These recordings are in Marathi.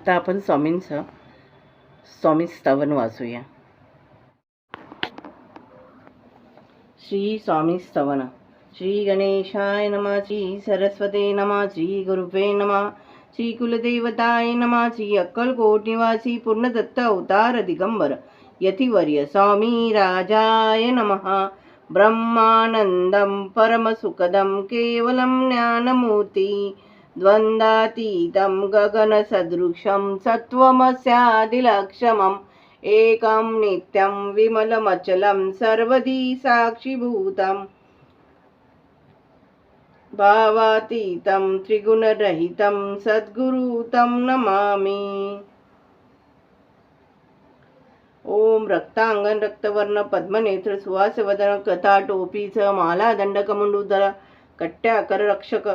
आत्ता आपण स्वामींचं स्वामी स्तवन वाचूया. श्री स्वामी स्तवन. श्री गणेशाय नमः श्री सरस्वते नमः श्री गुरुवे नमः श्री कुलदेवताय नमः श्री अक्कलकोट निवासी पूर्णदत्त अवतार दिगंबर यतिवर्य स्वामी राजाय नमः। ब्रह्मानन्दं परमसुखदं केवलं ज्ञानमूर्ती। द्वन्द्वातीतं गगनसदृशं सत्त्वमस्यादिलक्षमम्। एकं नित्यं विमलमचलं सर्वदी साक्षिभूतम् भावातीतं त्रिगुणरहितं सद्गुरुतं नमामि। ओम रक्तांगण रक्तवर्ण पद्मनेत्र सुवासवदन कथा टोपीच माला दंडकमंडूदर कट्ट्या कर रक्षक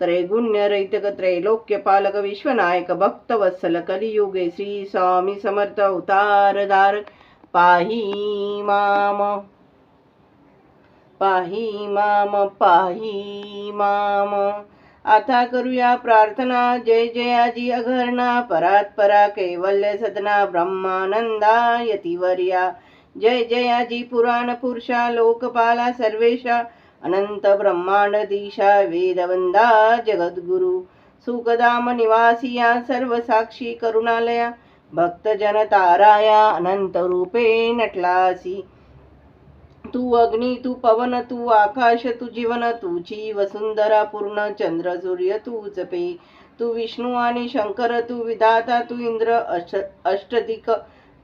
त्रैगुण्य रैतक त्रैलोक्य पालक विश्वनायक भक्तवत्सल कलियुगे श्री स्वामी समर्थ उतारदार पाही माम पाही माम पाही माम। आता करूया प्रार्थना जय जयाजी अघर्णा परात परा कैवल्य सदना ब्रह्मानंदा यतिवर्या जय जयाजी पुराण पुरुषा लोकपाला सर्वेशा अनंत ब्रह्मांड दिशा वेदवंदा जगद्गुरु। सुखदाम निवासिया सर्व साक्षी करुणालया भक्तजन ताराया अनंत रूपे नटलासी। तू अग्नी तू पवन तू आकाश तू जीवन तुझी वसुंधरा पूर्ण चंद्र सूर्य तूच पे तू विष्णू आणि शंकर तू विधाता तू इंद्र अष्ट अष्टदिक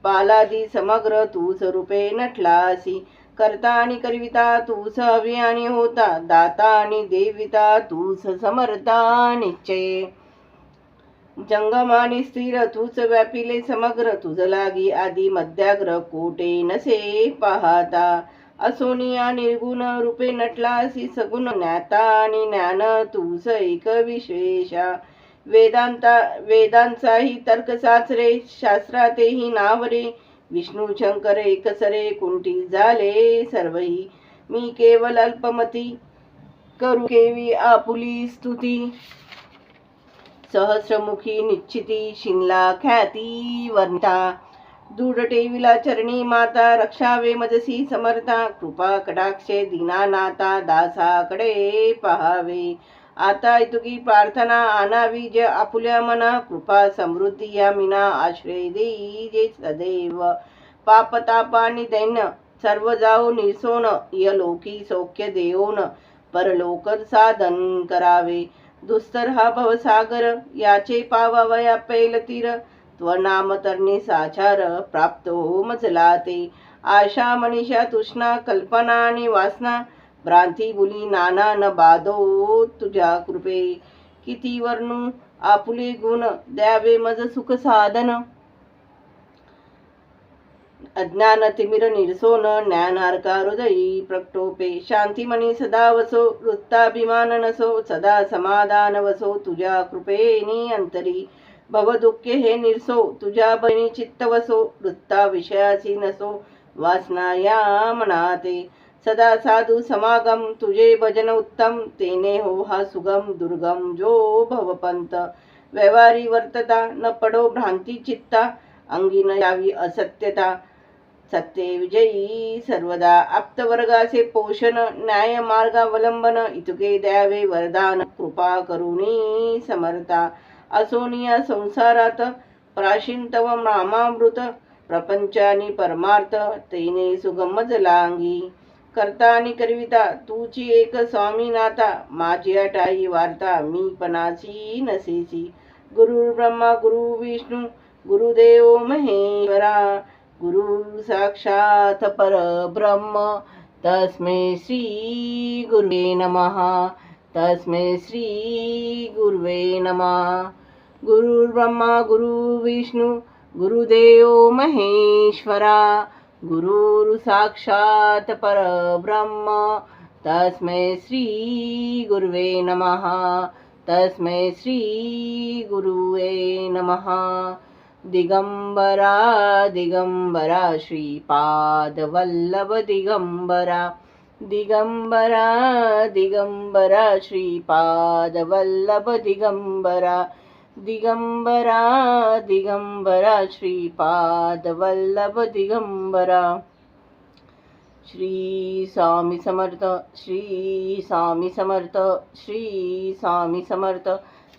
बालादी समग्र तूच रूपे नटलासी। करता आणि करविता तूच हवी होता. दाता आणि देविता तूच समर्था निश्चय. जंगम आणि स्थिर तूच व्यापिले समग्र. तुझ लागी आदी मध्याग्र कोटे नसे पाहता. असोनिया निर्गुण रूपे नटलासी सगुण. ज्ञाता आणि ज्ञान तूच एक विशेषा. वेदांता वेदांचाही तर्क साचरे शास्त्रातेही नावरे. विष्णू शंकर एकसरे कुंटी झाले सर्वही? मी केवल अल्पमती करू केवी आपुली स्तुती. सहस्रमुखी निश्चिती शिनला ख्याती वर्णता. दूढ टेविला चरणी माता रक्षावे मजसी समर्था. कृपा कटाक्षे दीनानाता दासाकडे पहावे. आता इतुकी प्रार्थना आणावी जे आपुल्या मना कृपा समृद्धी या मिना आश्रय देई जे सदैव पापतापानी आणि दैन्य सर्व जाऊ निसोन यलोकी सौख्य देऊन परलोक साधन करावे. दुस्तर हा भवसागर याचे पावावया पैल तीर त्वनाम तरणी साचार प्राप्त हो मजला ते आशा मनीषा तृष्णा कल्पना आणि वासना भ्रांती बुली नाना न बाधो तुझ्या कृपे. किती वर्णू आपुले गुण द्यावे मज सुख साधन. अज्ञान तिमिर निर्सोन ज्ञानार्का हृदयी प्रकटोपे शांतिमणी सदा वसो वृत्ताभिमान नसो सदा समाधान वसो तुझ्या कृपेनी अंतरी. भवदुःखे हे निरसो तुझ्या बहिणी चित्त वसो वृत्ता विषयासी नसो वासना या मनाते. सदा साधू समागम तुझे भजन उत्तम तेने हो हा सुगम दुर्गम जो भवपंत व्यवहारी वर्तता न पडो भ्रांती चित्ता अंगी न यावी असत्यता. सत्य विजयी सर्वदा आप्तवर्गाचे पोषण न्याय मार्गावलंबन इतुके द्यावे वरदान कृपा करुणी समर्था असोनिया संसारात प्राचीन तव नामामृत प्रपंचानी परमार्थ तेने सुगमजलांगी करता आणि करविता तुची एक स्वामीनाथा माझी अटाई वार्ता मी पणाची नसेसी. गुरु ब्रह्मा गुरु विष्णू गुरुदेव महेश्वरा गुरु साक्षात परब्रह्म तस्मै श्री गुरुवे नमः तस्मै श्री गुरुवे नमः. गुरुर्ब्रह्मा गुरु विष्णू गुरुदेव महेश्वरा गुरुर् परब्रह्म। तस्मै श्रीगुरुवे नमः। तस्मै श्री गुरुवे नमः। दिगंबरा दिगंबरा श्रीपादवल्लभ दिगंबरा दिगंबरा दिगंबरा श्रीपादवल्लभ दिगंबरा दिगंबरा दिगंबरा श्रीपाद वल्लभ दिगंबरा। श्री स्वामी समर्थ श्री स्वामी समर्थ श्री स्वामी समर्थ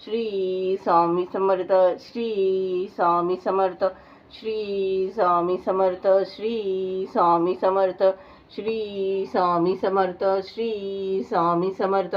श्री स्वामी समर्थ श्री स्वामी समर्थ श्री स्वामी समर्थ श्री स्वामी समर्थ श्री स्वामी समर्थ श्री स्वामी समर्थ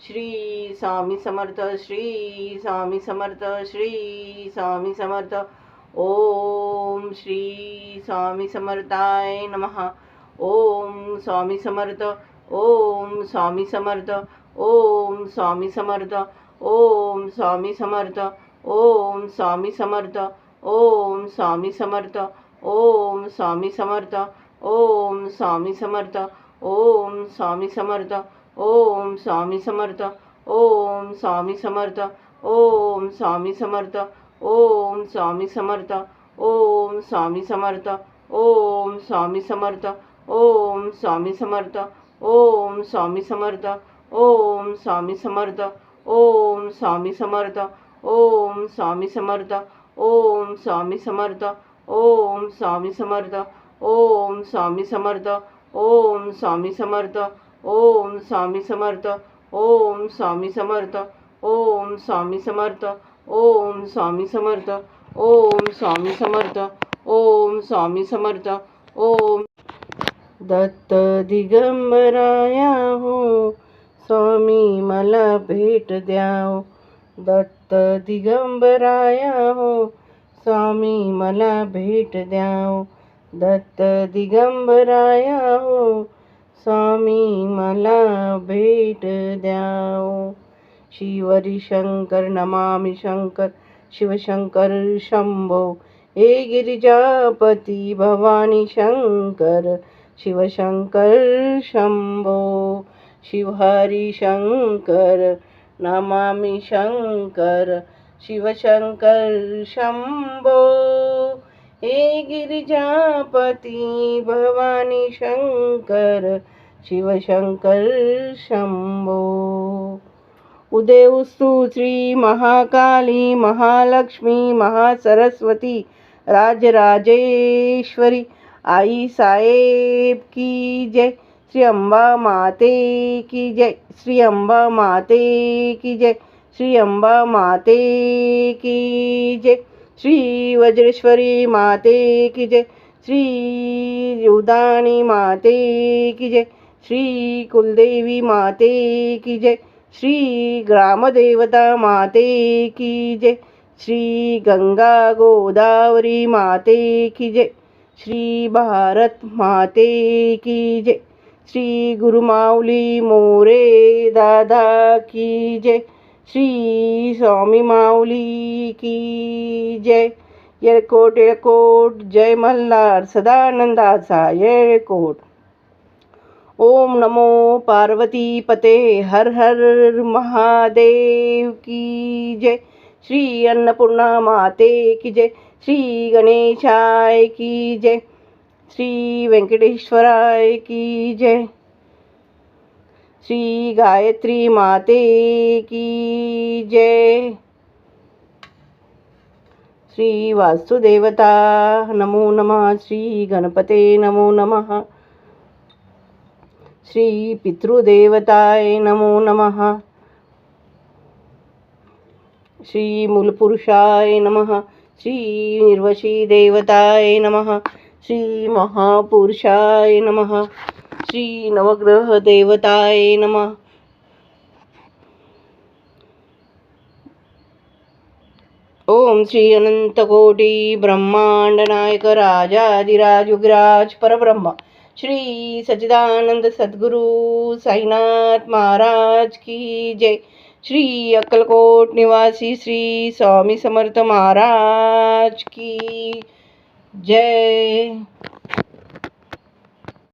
श्री स्वामी समर्थ श्री स्वामी समर्थ श्री स्वामी समर्थ ओम श्री स्वामी समर्थाय नमः ओम स्वामी समर्थ ओम स्वामी समर्थ ओम स्वामी समर्थ ओम स्वामी समर्थ ओम स्वामी समर्थ ओम स्वामी समर्थ ओम स्वामी समर्थ ओम स्वामी समर्थ ओम स्वामी समर्थ ओम स्वामी समर्थ ओम स्वामी समर्थ ओम स्वामी समर्थ ओम स्वामी समर्थ ओम स्वामी समर्थ ओम स्वामी समर्थ ओम स्वामी समर्थ ओम स्वामी समर्थ ओम स्वामी समर्थ ओम स्वामी समर्थ ओम स्वामी समर्थ ओम स्वामी समर्थ ओम स्वामी समर्थ ओम स्वामी समर्थ ओम स्वामी समर्थ ओम स्वामी समर्थ, ओम स्वामी समर्थ, ओम स्वामी समर्थ, ओम स्वामी समर्थ, ओम स्वामी समर्थ, ओम स्वामी समर्थ, ओम दत्त दिगंबराया हो, स्वामी मला भेट द्याव दत्त दिगंबराया हो, स्वामी मला भेट द्याव दत्त दिगंबराया हो स्वामी मला भेट द्याव शिवरी शंकर नमामि शंकर शिवशंकर शंभो. हे गिरिजापती भवानी शंकर शिवशंकर शंभो. शिवहरी शंकर नमामि शंकर शिवशंकर शंभो. हे गिरिजापती भवानी शंकर शिवशंकर शंभो। उदेवस्तु श्री महाकाली महालक्ष्मी महासरस्वती राजराजेश्वरी। आई साहेब की जय श्री अंबा माते की जय श्री अंबा माते की जय श्री अंबा माते की जय। श्री वज्रेश्वरी माते की जय. श्री उदानी माते की जय. श्री कुलदेवी माते की जय. श्री ग्रामदेवता माते की जय. श्री गंगा गोदावरी माते की जय. श्री भारत माते की जय. श्री गुरुमाऊली मोरे दादा की जय. श्री स्वामी माऊली की जय। येळकोट येळकोट जय मल्हार सदानंदाचा येळकोट ओम नमो पार्वती पते, हर हर महादेव की जय। श्री अन्नपूर्णा माते की जय, श्री गणेशाय की जय, श्री वेंकटेश्वराय की जय। श्री गायत्री माते की जय। श्री वासुदेवता नमो नमः। श्री गणपते नमो नमः। श्री पितृदेवताय नमो नमः। श्री मूलपुरुषाय नमः। श्री निर्वशी देवताय नमः। श्री महापुरुषाय नमः। श्री नवग्रह देवताय नमः. ओम श्री अनंतकोटी ब्रह्मांड नायक राजाधिराज युगराज परब्रह्म. श्री सच्चिदानंद सद्गुरु साईनाथ महाराज की जय. श्री अक्कलकोट निवासी श्री स्वामी समर्थ महाराज की जय.